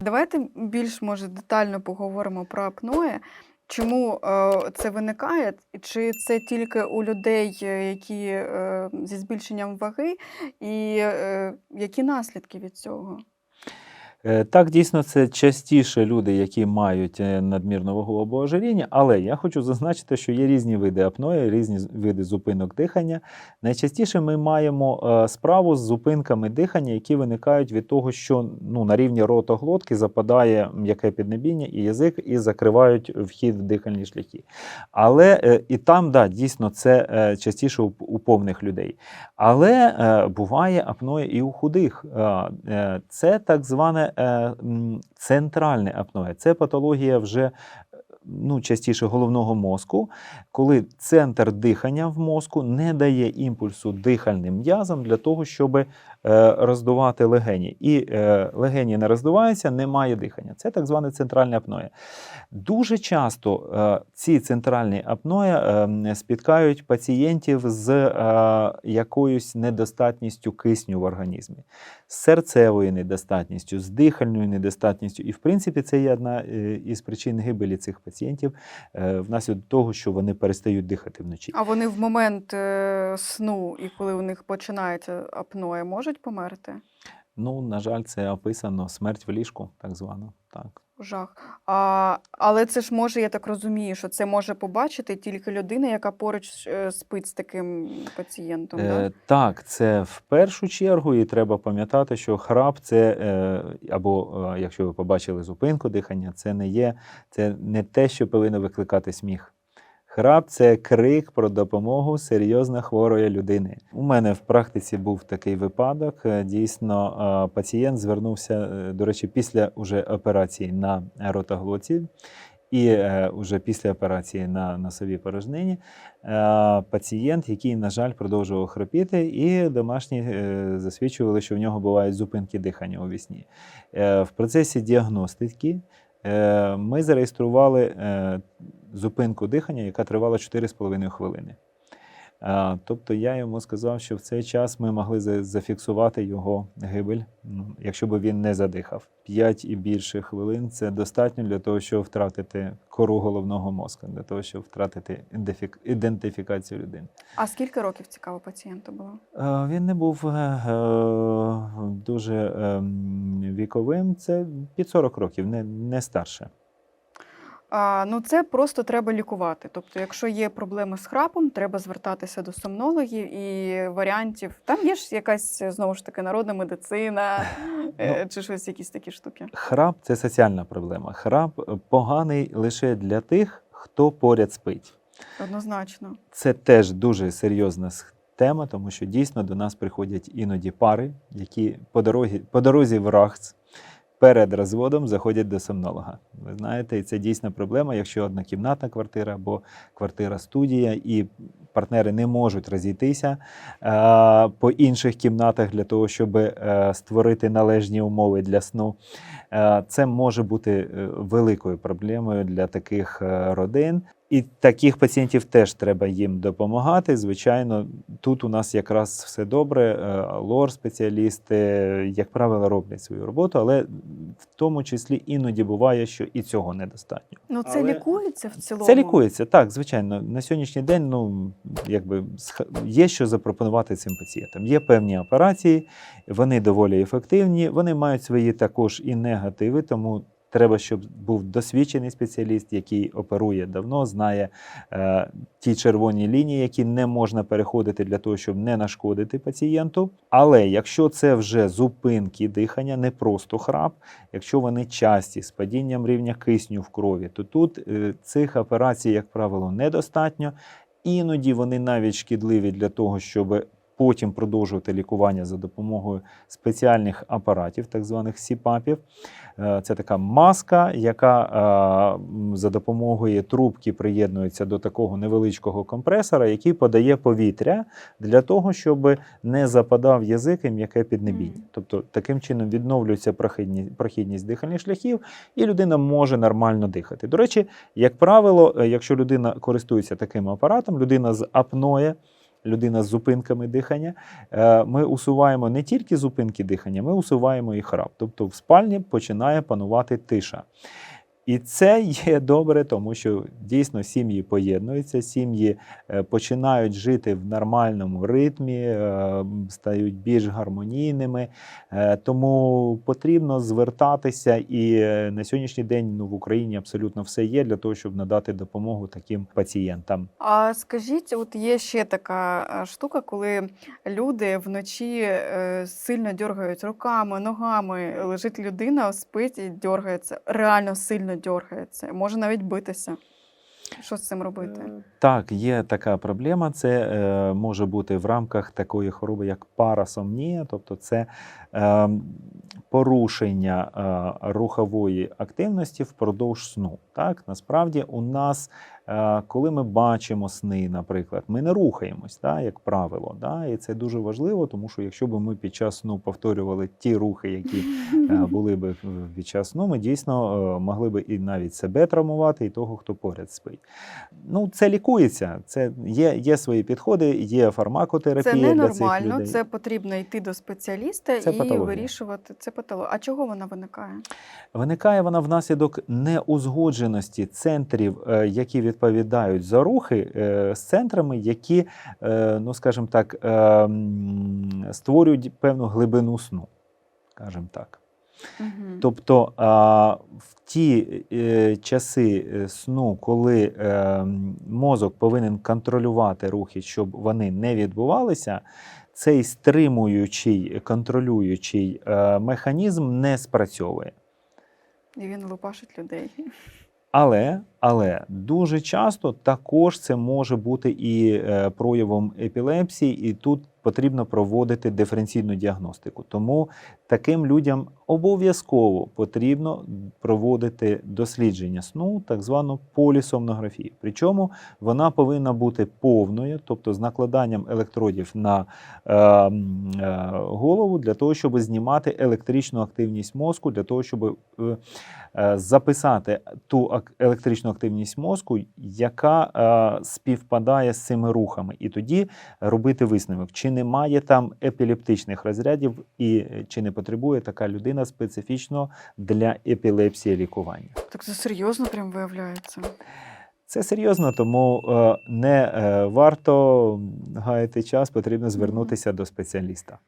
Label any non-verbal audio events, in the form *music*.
Давайте більш може детально поговоримо про апноє. Чому е, це виникає? Чи це тільки у людей, е, які е, зі збільшенням ваги, і які наслідки від цього? Е, Так, дійсно, це частіше люди, які мають е, надмірну вагу або але я хочу зазначити, що є різні види апної, різні види зупинок дихання. Найчастіше ми маємо е, справу з зупинками дихання, які виникають від того, що ну, на рівні ротоглотки западає м'яке піднебіння і язик, і закривають вхід в дихальні шляхи. Але і там, да, дійсно, це частіше у, повних людей. Але буває апноє і у худих. Це так зване центральне апноє. Це патологія вже е, ну, частіше головного мозку, коли центр дихання в мозку не дає імпульсу дихальним м'язам для того, щоб е, роздувати легені. І е, легені не роздуваються, немає дихання. Це так зване центральне апноє. Дуже часто е, ці центральні апноє е, спіткають пацієнтів з якоюсь недостатністю кисню в організмі, з серцевою недостатністю, з дихальною недостатністю. І, в принципі, це є одна із причин гибелі цих пацієнтів е, внаслідок того, що вони перестають дихати вночі. А вони в момент е, сну і коли у них починається апноє, можуть померти? Ну, на жаль, це описано смерть в ліжку, так звано. Так. Жах. А, але це ж може, я так розумію, що це може побачити тільки людина, яка поруч е, спить з таким пацієнтом. Е, Да? так, це в першу чергу, і треба пам'ятати, що храп це е, або е, якщо ви побачили зупинку дихання, це не є, це не те, що повинно викликати сміх. Храп це крик про допомогу серйозно хворої людини. У мене в практиці був такий випадок. Е, Дійсно, е, пацієнт звернувся, е, до речі, після уже операції на ротоглоті і уже після операції на носовій порожнині пацієнт, який, на жаль, продовжував хропіти, і домашні засвідчували, що в нього бувають зупинки дихання у вісні. В процесі діагностики ми зареєстрували е, зупинку дихання, яка тривала 4,5 хвилини. Е, Тобто я йому сказав, що в цей час ми могли за- зафіксувати його гибель, якщо б він не задихав. 5 і більше хвилин це достатньо для того, щоб втратити кору головного мозка, для того, щоб втратити ідентифікацію людини. А скільки років цікаво пацієнту було? Е, Він не був е, дуже ем, віковим, це під 40 років, не старше. А, ну, це просто треба лікувати. Тобто, якщо є проблеми з храпом, треба звертатися до сомнологів і варіантів. Там є ж якась знову ж таки народна медицина *laughs* е, чи щось, якісь такі штуки. Храп це соціальна проблема. Храп е, поганий лише для тих, хто поряд спить. Однозначно. Це теж дуже серйозна тема, тому що дійсно до нас приходять іноді пари, які по дорозі, по дорозі в Рахц перед розводом заходять до сомнолога. Ви знаєте, і це дійсна проблема, якщо однокімнатна квартира або квартира студія, і партнери не можуть розійтися е, по інших кімнатах для того, щоб е, створити належні умови для сну. Е, Це може бути великою проблемою для таких родин. І таких пацієнтів теж треба їм допомагати. Звичайно, тут у нас якраз все добре. е, Лор-спеціалісти, як правило, роблять свою роботу, але в тому числі іноді буває, що і цього недостатньо. Ну, це Але- лікується в цілому. Це лікується, так, звичайно. На сьогоднішній день ну, якби, є що запропонувати цим пацієнтам. Є певні операції, вони доволі ефективні, вони мають свої також і негативи, тому треба, щоб був досвідчений спеціаліст, який оперує давно, знає е, ті червоні лінії, які не можна переходити для того, щоб не нашкодити пацієнту. Але якщо це вже зупинки дихання, не просто храп, якщо вони часті з падінням рівня кисню в крові, то тут е, цих операцій, як правило, недостатньо. Іноді вони навіть шкідливі для того, щоб потім продовжувати лікування за допомогою спеціальних апаратів, так званих СІПАПів. Е, Це така маска, яка е, за допомогою трубки приєднується до такого невеличкого компресора, який подає повітря для того, щоб не западав язик і м'яке піднебіння. Тобто таким чином відновлюється прохідність дихальних шляхів, і людина може нормально дихати. До речі, як правило, е, якщо людина користується таким апаратом, людина з апноє. Людина з зупинками дихання, е, ми усуваємо не тільки зупинки дихання, ми усуваємо і храп. Тобто в спальні починає панувати тиша. І це є добре, тому що дійсно сім'ї поєднуються, сім'ї е, починають жити в нормальному ритмі, е, стають більш гармонійними. Е, Тому потрібно звертатися, і на сьогоднішній день ну, в Україні абсолютно все є для того, щоб надати допомогу таким пацієнтам. А скажіть, от є ще така штука, коли люди вночі сильно дергають руками, ногами, лежить людина, спить і дергається, реально сильно дергається, може навіть битися. Що з цим робити? Так, є така проблема. Це е, може бути в рамках такої хвороби, як парасомнія, тобто це е, порушення е, рухової активності впродовж сну. Так, насправді у нас, е, коли ми бачимо сни, наприклад, ми не рухаємось, так, як правило. Да? І це дуже важливо, тому що якщо б ми під час сну повторювали ті рухи, які е, *laughs* були б під час сну, ми дійсно е, могли б і навіть себе травмувати, і того, хто поряд спить. Ну, це лікується. Це є, є свої підходи, є фармакотерапія Це ненормально, це потрібно йти до спеціаліста Це і патологія. вирішувати це патологія. А чого вона виникає? Виникає вона внаслідок неузгодженості центрів, е, які відповідають за рухи, е, з центрами, які, е, ну скажімо так, е, створюють певну глибину сну. Скажімо так. Угу. Тобто в ті часи сну, коли мозок повинен контролювати рухи, щоб вони не відбувалися, цей стримуючий, контролюючий механізм не спрацьовує. І він лупашить людей. Але, але дуже часто також це може бути і е, проявом епілепсії, і тут потрібно проводити диференційну діагностику. Тому таким людям обов'язково потрібно проводити дослідження сну, так звану полісомнографію. Причому вона повинна бути повною, тобто з накладанням електродів на е, е, голову для того, щоб знімати електричну активність мозку, для того, щоб е, е, записати ту ак- електричну активність мозку, яка е, співпадає з цими рухами, і тоді робити висновок, чи немає там епілептичних розрядів, і е, чи не потребує така людина специфічно для епілепсії лікування. Так це серйозно прям виявляється. Це серйозно, тому е, не е, варто гаяти час, потрібно звернутися до спеціаліста.